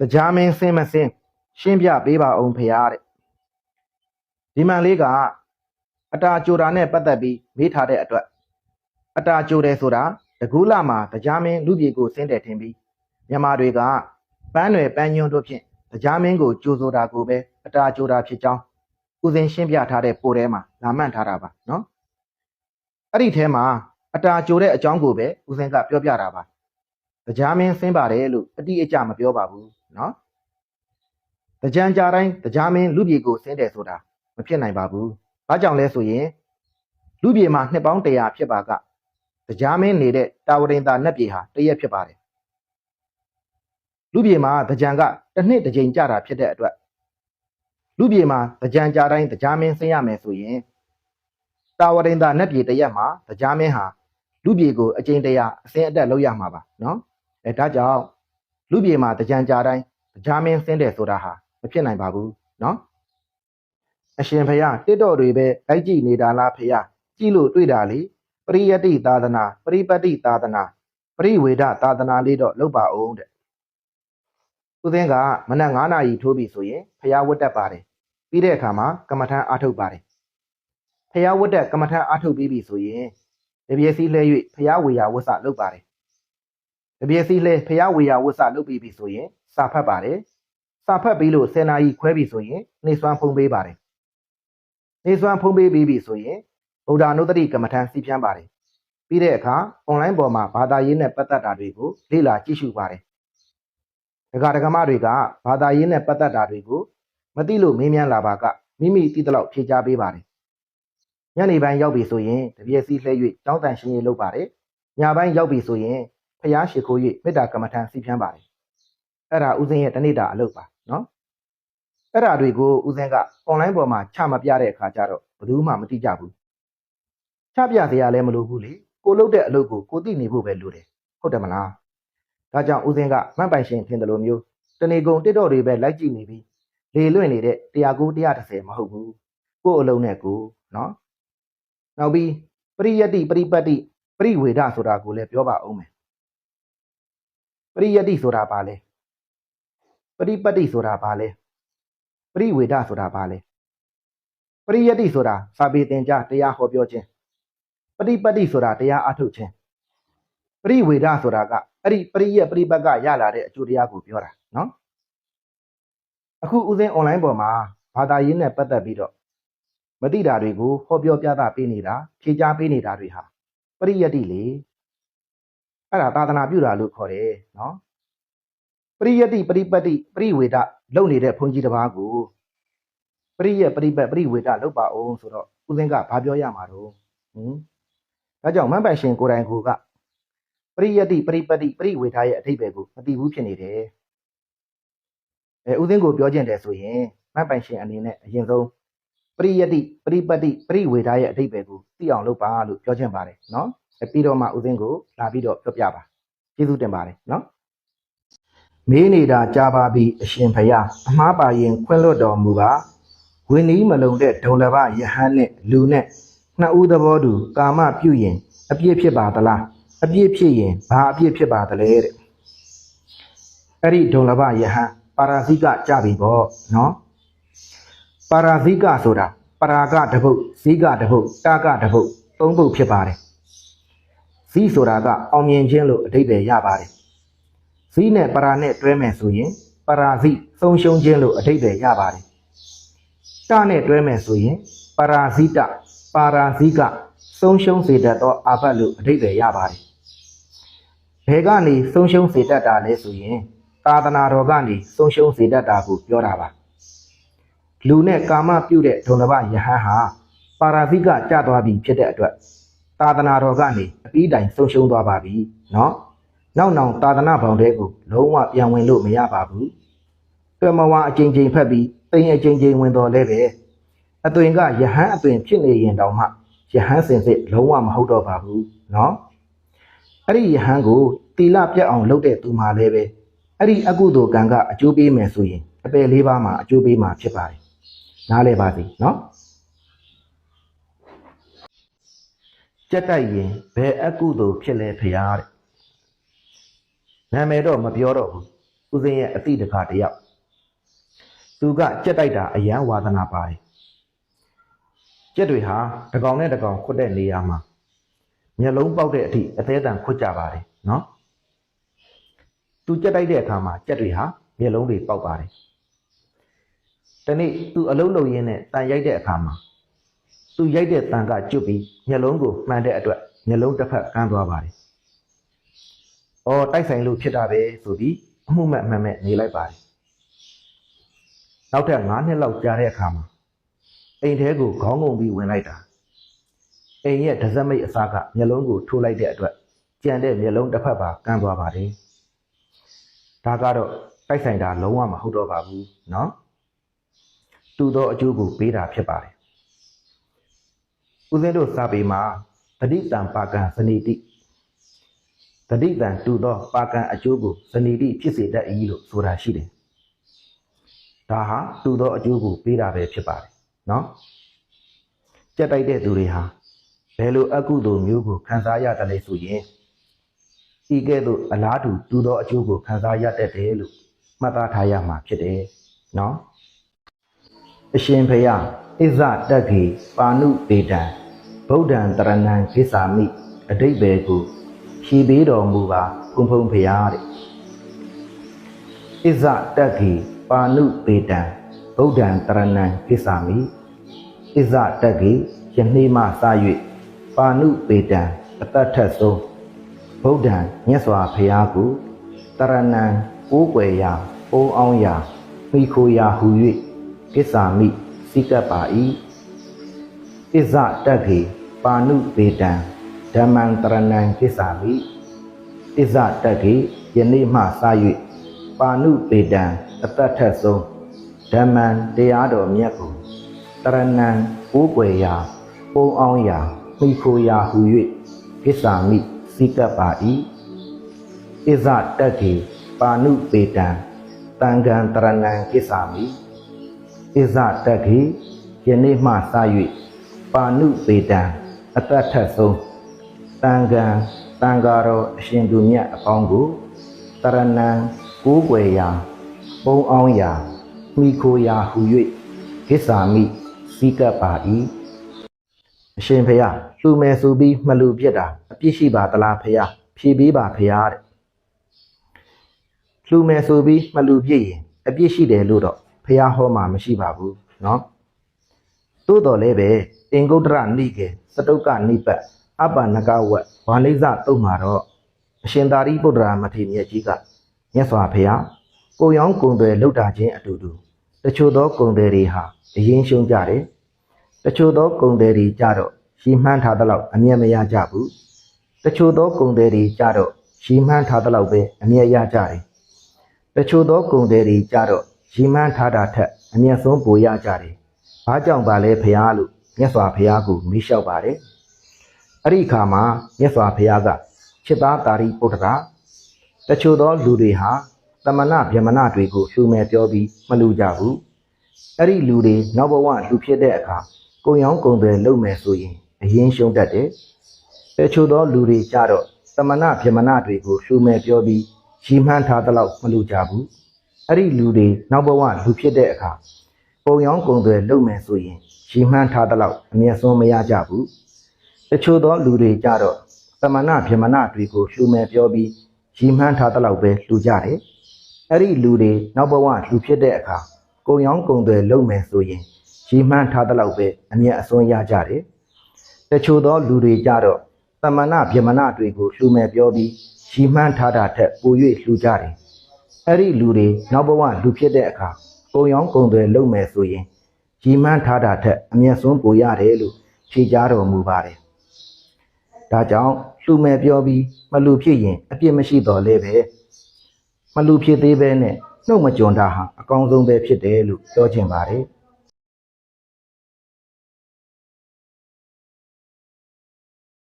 တရားမင်းစင်းမစင်းရှင်းပြပေးပါအောင်ဖေရတဲ့ဒီမှန်လေးကအတာကြိုတာနဲ့ပတ်သက်ပြီးမေးထားတဲ့အတွက်အတာကြိုတယ်ဆိုတာတကူးလာမှာတရားမင်းလူပြေကိုစင်းတယ်ထင်ပြီးမြန်မာတွေကပန်းနယ်ပန်းညွန်းတို့ဖြင့်တရားမင်းကိုကြိုဆိုတာကိုပဲအတာကြိုတာဖြစ်ကြောင်းဦးစင်းရှင်းပြထားတဲ့ပိုထဲမှာလာမှန်ထားတာပါနော်အဲ့ဒီထဲမှာအတာကြိုတဲ့အကြောင်းကိုပဲဦးစင်းကပြောပြတာပါတရားမင်းစင်းပါတယ်လို့အတိအကျမပြောပါဘူး နော်တကြံကြတိုင်းတရားမင်းလူပြေကိုစင်းတယ်ဆိုတာမဖြစ်နိုင်ပါဘူးဘာကြောင့်လဲဆိုရင်လူပြေမှာနှစ်ပေါင်း100ဖြစ်ပါကတရားမင်းနေတဲ့တာဝရင်သာနတ်ပြေဟာတရက်ဖြစ်ပါတယ်လူပြေမှာတကြံကတစ်နှစ်တစ်ကြိမ်ကြတာဖြစ်တဲ့အတွက်လူပြေမှာတကြံကြတိုင်းတရားမင်းဆင်းရမယ်ဆိုရင်တာဝရင်သာနတ်ပြေတရက်မှာတရားမင်းဟာလူပြေကိုအကျဉ်းတရာအစင်းအတက်လုပ်ရမှာပါနော်အဲဒါကြောင့် လူပြေမှာတကြံကြတိုင်းတရားမင်းဆင်းတယ်ဆိုတာဟာမဖြစ်နိုင်ပါဘူးနော်အရှင်ဖယားတစ်တော်တွေပဲလိုက်ကြည့်နေတာလားဖယားကြည့်လို့တွေ့တာလေပရိယတ္တိသာသနာပရိပတ်တိသာသနာပရိဝေဒသာသနာလေးတော့လုပ်ပါအောင်တဲ့ဦးသင်းကမနက်9နာရီထိုးပြီဆိုရင်ဖယားဝတ်တက်ပါတယ်ပြီးတဲ့အခါမှာကမ္မထမ်းအားထုတ်ပါတယ်ဖယားဝတ်တက်ကမ္မထမ်းအားထုတ်ပြီးပြီဆိုရင်တပြည့်စီလဲ၍ဖယားဝေယဝတ်စလုပ်ပါတယ် တပြည့်စီလဲဖယားဝေယဝတ်စလုပ်ပြီးပြီဆိုရင်စာဖတ်ပါတယ်စာဖတ်ပြီးလို့10နာရီခွဲပြီဆိုရင်နေစွမ်းဖုံးပေးပါတယ်နေစွမ်းဖုံးပေးပြီးပြီဆိုရင်ဗုဒ္ဓနုတ္တိကမ္မထမ်းစီပြန်းပါတယ်ပြီးတဲ့အခါအွန်လိုင်းပေါ်မှာဘာသာရေးနဲ့ပတ်သက်တာတွေကိုလေ့လာကြည့်ရှုပါတယ်ဒကာဒကမတွေကဘာသာရေးနဲ့ပတ်သက်တာတွေကိုမသိလို့မေးမြန်းလာပါကမိမိသိသလောက်ဖြေကြားပေးပါတယ်ညနေပိုင်းရောက်ပြီဆိုရင်တပြည့်စီလှည့်၍ကျောင်းတန်ရှင်းရေးလုပ်ပါတယ်ညပိုင်းရောက်ပြီဆိုရင် ဖျားရှိခိုး၍မေတ္တာကမ္မထမ်းစီပြန်းပါတယ်အဲ့ဒါဥစဉ်ရဲ့တနေ့တာအလုပ်ပါနော်အဲ့ဒါတွေကိုဥစဉ်ကအွန်လိုင်းပေါ်မှာချမပြတဲ့အခါကျတော့ဘယ်သူမှမသိကြဘူးချပြစရာလည်းမလိုဘူးလေကိုလုပ်တဲ့အလုပ်ကိုကိုသိနေဖို့ပဲလိုတယ်ဟုတ်တယ်မလားဒါကြောင့်ဥစဉ်ကမှတ်ပိုင်ရှင်ထင်တယ်လို့မျိုးတနေကုန်တစ်တော့တွေပဲလိုက်ကြည့်နေပြီးလေလွင့်နေတဲ့109 130မဟုတ်ဘူးကို့အလုံးနဲ့ကိုနော်နောက်ပြီးပရိယတ္တိပရိပတ်တိပရိဝေဒဆိုတာကိုလည်းပြောပါအောင်မယ် ပရိယတ္တိဆိုတာဘာလဲပရိပတ်တိဆိုတာဘာလဲပရိဝေဒဆိုတာဘာလဲပရိယတ္တိဆိုတာစာပေသင်ကြားတရားဟောပြောခြင်းပရိပတ်တိဆိုတာတရားအထုတ်ခြင်းပရိဝေဒဆိုတာကအဲ့ဒီပရိယပရိပတ်ကရလာတဲ့အကျိုးတရားကိုပြောတာနော်အခုဦးစင်း online ပေါ်မှာဘာသာရေးနဲ့ပတ်သက်ပြီးတော့မသိတာတွေကိုဟောပြောပြသပေးနေတာဖြေကြားပေးနေတာတွေဟာပရိယတ္တိလေ အဲ့ဒါသာသနာပြုတာလို့ခေါ်တယ်နော်ပရိယတ္တိပရိပတ်တိပရိဝေဒလုပ်နေတဲ့ဘုန်းကြီးတစ်ပါးကိုပရိယပရိပတ်ပရိဝေဒလုပ်ပါအောင်ဆိုတော့ဦးစင်းကဘာပြောရမှာတော့ဟင်ဒါကြောင့်မန်ပိုင်ရှင်ကိုယ်တိုင်ကိုကပရိယတ္တိပရိပတ်တိပရိဝေဒရဲ့အဓိပ္ပာယ်ကိုမသိဘူးဖြစ်နေတယ်အဲဦးစင်းကိုပြောခြင်းတယ်ဆိုရင်မန်ပိုင်ရှင်အနေနဲ့အရင်ဆုံးပရိယတ္တိပရိပတ်တိပရိဝေဒရဲ့အဓိပ္ပာယ်ကိုသိအောင်လုပ်ပါလို့ပြောခြင်းပါတယ်နော်အဲ ပြီးတော့မှဦးစင်းကိုလာပြီးတော့ပြောပြပါကျေးဇူးတင်ပါတယ်နော်မေးနေတာကြားပါပြီအရှင်ဖယားအမှားပါရင်ခွင့်လွတ်တော်မူပါဝင်းနီးမလုံတဲ့ဒုံလဘယဟန်နဲ့လူနဲ့နှစ်ဦးသဘောတူကာမပြုရင်အပြစ်ဖြစ်ပါသလားအပြစ်ဖြစ်ရင်ဘာအပြစ်ဖြစ်ပါသလဲတဲ့အဲ့ဒီဒုံလဘယဟန်ပါရာဇိကကြပြီပေါ့နော်ပါရာဇိကဆိုတာပရာကတပုတ်ဇိကတပုတ်တာကတပုတ်သုံးပုတ်ဖြစ်ပါတယ် ဇိဆိုတာကအောင်မြင်ခြင်းလို့အဓိပ္ပာယ်ရပါတယ်ဇီးနဲ့ပရာနဲ့တွဲမယ်ဆိုရင်ပရာဇိသုံးရှုံးခြင်းလို့အဓိပ္ပာယ်ရပါတယ်။တနဲ့တွဲမယ်ဆိုရင်ပရာဇိတပါရာဇိကသုံးရှုံးစေတတ်သောအာဘတ်လို့အဓိပ္ပာယ်ရပါတယ်။ဘယ်ကနေသုံးရှုံးစေတတ်တာလဲဆိုရင်သာသနာတော်ကနေသုံးရှုံးစေတတ်တာကိုပြောတာပါ။လူနဲ့ကာမပြုတဲ့ဒုံလဘယဟန်ဟာပါရာဇိကကြသွားပြီဖြစ်တဲ့အတွက် သာသနာတော်ကနေအပြီးတိုင်ဆုံးရှုံးသွားပါပြီနော်နောက်နောက်သာသနာဘောင်တဲကိုလုံးဝပြန်ဝင်လို့မရပါဘူးတွေ့မဝါအကြိမ်ကြိမ်ဖက်ပြီးတိမ်အကြိမ်ကြိမ်ဝင်တော်လဲပဲအသွင်ကယဟန်အသွင်ဖြစ်နေရင်တောင်မှယဟန်စင်စစ်လုံးဝမဟုတ်တော့ပါဘူးနော်အဲ့ဒီယဟန်ကိုတီလပြတ်အောင်လုပ်တဲ့သူမှလည်းပဲအဲ့ဒီအကုသိုလ်ကံကအကျိုးပေးမယ်ဆိုရင်အပယ်လေးပါးမှာအကျိုးပေးမှာဖြစ်ပါတယ်နားလဲပါသည်နော် ကြက်တိုက်ရင်ဘယ်အကုသိုလ်ဖြစ်လဲဖရားတဲ့နာမည်တော့မပြောတော့ဘူးဦးစင်းရဲ့အတိတခါတယောက်သူကကြက်တိုက်တာအယံဝါသနာပါတယ်ကြက်တွေဟာတကောင်နဲ့တကောင်ခွတ်တဲ့နေရာမှာမျက်လုံးပေါက်တဲ့အထိအသေးအတန်ခွတ်ကြပါတယ်နော်သူကြက်တိုက်တဲ့အခါမှာကြက်တွေဟာမျက်လုံးတွေပေါက်ပါတယ်တနေ့သူအလုံးလုံးရင်းနဲ့တန်ရိုက်တဲ့အခါမှာ သူရိုက်တဲ့တန်ကကျွတ်ပြီးမျက်လုံးကိုမှန်တဲ့အတွက်မျက်လုံးတစ်ဖက်ကန်းသွားပါတယ်။အော်တိုက်ဆိုင်လို့ဖြစ်တာပဲဆိုပြီးအမှုမဲ့အမှန်မဲ့နေလိုက်ပါတယ်။နောက်ထပ်9နှစ်လောက်ကြာတဲ့အခါမှာအိမ်ထဲကိုခေါင်းငုံပြီးဝင်လိုက်တာ။အိမ်ရဲ့ဒဇက်မိတ်အစားကမျက်လုံးကိုထိုးလိုက်တဲ့အတွက်ကြံတဲ့မျက်လုံးတစ်ဖက်ပါကန်းသွားပါတယ်။ဒါကတော့တိုက်ဆိုင်တာလုံးဝမဟုတ်တော့ပါဘူးနော်။တူသောအကျိုးကိုပေးတာဖြစ်ပါတယ်။ ဦးဇင်းတို့စာပေမှာတတိတံပါကံစနေတိတတိတံတူသောပါကံအကျိုးကိုစနေတိဖြစ်စေတတ်၏လို့ဆိုတာရှိတယ်။ဒါဟာတူသောအကျိုးကိုပေးတာပဲဖြစ်ပါတယ်နော်။ကြက်တိုက်တဲ့သူတွေဟာဘယ်လိုအကုသိုလ်မျိုးကိုခံစားရတယ်လဲဆိုရင်ဤကဲ့သို့အလားတူတူသောအကျိုးကိုခံစားရတတ်တယ်လို့မှတ်သားထားရမှာဖြစ်တယ်နော်။အရှင်ဖေယဣဇတက္ခေပါဏုပေတံ ဗုဒ္ဓံတရဏံကိစ္ဆာမိအတိတ်ပဲကိုဖြည်ပေးတော်မူပါကုံဖုံဖရာတဲ့ဣဇတက္ခေပါဏုပေတံဗုဒ္ဓံတရဏံကိစ္ဆာမိဣဇတက္ခေယနေ့မှစ၍ပါဏုပေတံအတ္တထက်ဆုံးဗုဒ္ဓံမြတ်စွာဘုရားကိုတရဏံကိုးကွယ်ရာအိုးအောင်ရာမိခိုရာဟူ၍ကိစ္ဆာမိစိကပ်ပါ၏ဣဇတက္ခေ ပါဏုပေတံဓမ္မံတရဏံကိစ္ဆာမိဣဇတက္ခေယနေ့မှစ၍ပါဏုပေတံအတ္တထက်ဆုံးဓမ္မံတရားတော်မြတ်ကိုတရဏံကိုးကွယ်ရာပုံအောင်ရာမိခိုရာဟူ၍ကိစ္ဆာမိစိကပ်ပါ၏ဣဇတက္ခေပါဏုပေတံတံဃံတရဏံကိစ္ဆာမိဣဇတက္ခေယနေ့မှစ၍ပါဏုပေတံ အတ္တထက်ဆုံးတန်ခံတန်ဃာတော်အရှင်သူမြတ်အပေါင်းကိုတရဏံကိုးကွယ်ရာပုံအောင်ရာမိခိုရာဟူ၍ကိစ္ဆာမိစီကပ်ပါ၏အရှင်ဖေယလှူမယ်ဆိုပြီးမလူပြစ်တာအပြစ်ရှိပါသလားဖေယဖြေပေးပါဖေယတဲ့လှူမယ်ဆိုပြီးမလူပြစ်ရင်အပြစ်ရှိတယ်လို့တော့ဖေယဟောမှာမရှိပါဘူးเนาะ သို့တော်လည်းပဲအင်္ဂုတ္တရနိကေစတုကနိပတ်အပ္ပနကဝတ်ဝါလိဇတုတ်မှာတော့အရှင်သာရိပုတ္တရာမထေရမြတ်ကြီးကမြတ်စွာဘုရားကိုရောင်းကုံတွေလှုပ်တာချင်းအတူတူတချို့သောကုံတွေတွေဟာအရင်ရှုံးကြတယ်တချို့သောကုံတွေတွေကြတော့ရှီမှန်းထားသလောက်အမြတ်မရကြဘူးတချို့သောကုံတွေတွေကြတော့ရှီမှန်းထားသလောက်ပဲအမြတ်ရကြတယ်တချို့သောကုံတွေတွေကြတော့ရှီမှန်းထားတာထက်အမြတ်ဆုံးပိုရကြတယ် ဘာကြောင့်ပါလဲဖရားလို့မြတ်စွာဘုရားကိုမေးလျှောက်ပါတယ်အဲ့ဒီအခါမှာမြတ်စွာဘုရားကจิตသားတာရိပုတ္တရာတချို့သောလူတွေဟာတမနာဗျမနာတွေကိုရှုမဲ့ပြောပြီးမလူကြဘူးအဲ့ဒီလူတွေနောက်ဘဝလူဖြစ်တဲ့အခါကိုရောင်းကုံတွေလုပ်မယ်ဆိုရင်အရင်ရှုံးတတ်တယ်တချို့သောလူတွေကြတော့တမနာဗျမနာတွေကိုရှုမဲ့ပြောပြီးရီမှန်းထားသလောက်မလူကြဘူးအဲ့ဒီလူတွေနောက်ဘဝလူဖြစ်တဲ့အခါ ပုံရောင်းကုံတွေလုပ်မယ်ဆိုရင်ရီမှန်းထားသလောက်အမျက်ဆုံးမရကြဘူးတချို့သောလူတွေကြတော့သမဏဗြဟ္မဏတွေကိုရှုမဲ့ပြောပြီးရီမှန်းထားသလောက်ပဲလူကြတယ်အဲ့ဒီလူတွေနောက်ဘဝလူဖြစ်တဲ့အခါကုံရောင်းကုံတွေလုပ်မယ်ဆိုရင်ရီမှန်းထားသလောက်ပဲအမျက်အစွန်းရကြတယ်တချို့သောလူတွေကြတော့သမဏဗြဟ္မဏတွေကိုရှုမဲ့ပြောပြီးရီမှန်းထားတာထက်ပို၍လူကြတယ်အဲ့ဒီလူတွေနောက်ဘဝလူဖြစ်တဲ့အခါ ကုံရောင်းကုံတွေလုပ်မယ်ဆိုရင်ရီမှန်းထားတာထက်အမျက်ဆုံးပိုရတယ်လို့ဖြေကြားတော်မူပါတယ်။ဒါကြောင့်လှူမယ်ပြောပြီးမလှူဖြစ်ရင်အပြစ်မရှိတော့လဲပဲမလှူဖြစ်သေးပဲနဲ့နှုတ်မကြွန်တာဟာအကောင်းဆုံးပဲဖြစ်တယ်လို့ပြောချင်ပါတယ်။